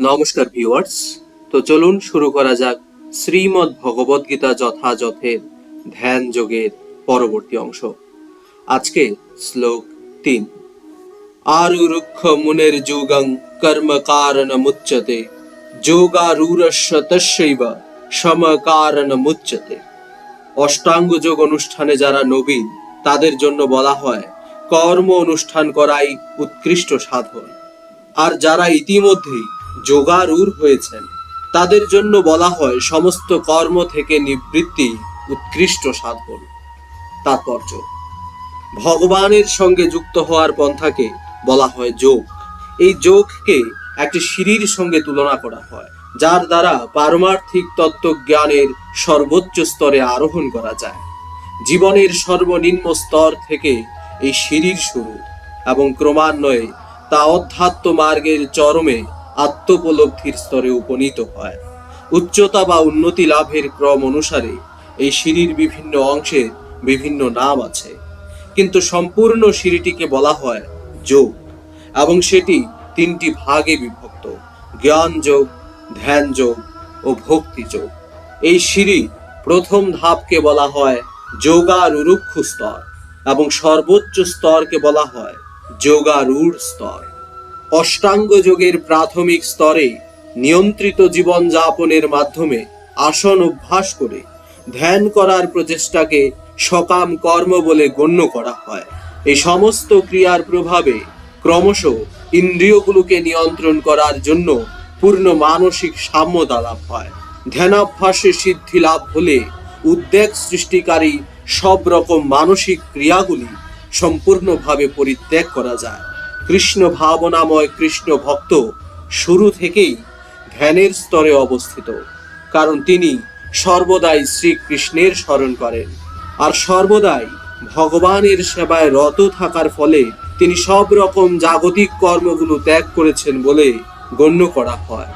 নমস্কার ভিউয়ার্স তো চলুন শুরু করা যাক শ্রীমদ্ ভগবদ গীতা যথাযথের ধ্যান যোগের পরবর্তী অংশ। আজকে শ্লোক তিন। আরুরুক্ষ মুনের যোগং কর্ম কারণ মুচ্যতে, যোগারূরস্য সম কারণ মুচ্যতে। অষ্টাঙ্গ যোগ অনুষ্ঠানে যারা নবীন, তাদের জন্য বলা হয়, কর্ম অনুষ্ঠান করাই উৎকৃষ্ট সাধন। আর যারা ইতিমধ্যেই যোগারূঢ় হয়েছেন। তাদের জন্য বলা হয়, সমস্ত কর্ম থেকে নিবৃত্তি, উৎকৃষ্ট সাধন। তাৎপর্য ভগবানের সঙ্গে যুক্ত হওয়ার পন্থাকে বলা হয় যোগ। এই যোগকে একটি সিঁড়ির সঙ্গে তুলনা করা হয়, যার দ্বারা পারমার্থিক তত্ত্বজ্ঞানের সর্বোচ্চ স্তরে আরোহণ করা যায়। জীবনের সর্বনিম্ন স্তর থেকে এই সিঁড়ির শুরু এবং ক্রমান্বয়ে তা অধ্যাত্ম মার্গের চরমে আত্মোপলব্ধির স্তরে উপনীত হয়। উচ্চতা বা উন্নতি লাভের ক্রম অনুসারে এই সিঁড়ির বিভিন্ন অংশের বিভিন্ন নাম আছে। কিন্তু সম্পূর্ণ সিঁড়িটিকে বলা হয় যোগ এবং সেটি তিনটি ভাগে বিভক্ত, জ্ঞান যোগ, ধ্যান যোগ ও ভক্তি যোগ। এই সিঁড়ি প্রথম ধাপকে বলা হয় যোগারুরুক্ষ স্তর এবং সর্বোচ্চ স্তরকে বলা হয় যোগারূঢ় স্তর। অষ্টাঙ্গ যোগের প্রাথমিক স্তরে নিয়ন্ত্রিত জীবন যাপনের মাধ্যমে আসন অভ্যাস করে ধ্যান করার প্রচেষ্টাকে সকাম কর্ম বলে গণ্য করা হয়। এই সমস্ত ক্রিয়ার প্রভাবে ক্রমশ ইন্দ্রিয়গুলোকে নিয়ন্ত্রণ করার জন্য পূর্ণ মানসিক সাম্যতা লাভ হয়। ধ্যানাভ্যাসে সিদ্ধি লাভ হলে উদ্বেগ সৃষ্টিকারী সব রকম মানসিক ক্রিয়াগুলি সম্পূর্ণভাবে পরিত্যাগ করা যায়। কৃষ্ণ ভাবনাময় কৃষ্ণ ভক্ত শুরু থেকেই ধ্যানের স্তরে অবস্থিত, কারণ তিনি সর্বদাই শ্রীকৃষ্ণের স্মরণ করেন। আর সর্বদাই ভগবানের সেবায় রত থাকার ফলে তিনি সব রকম জাগতিক কর্মগুলো ত্যাগ করেছেন বলে গণ্য করা হয়।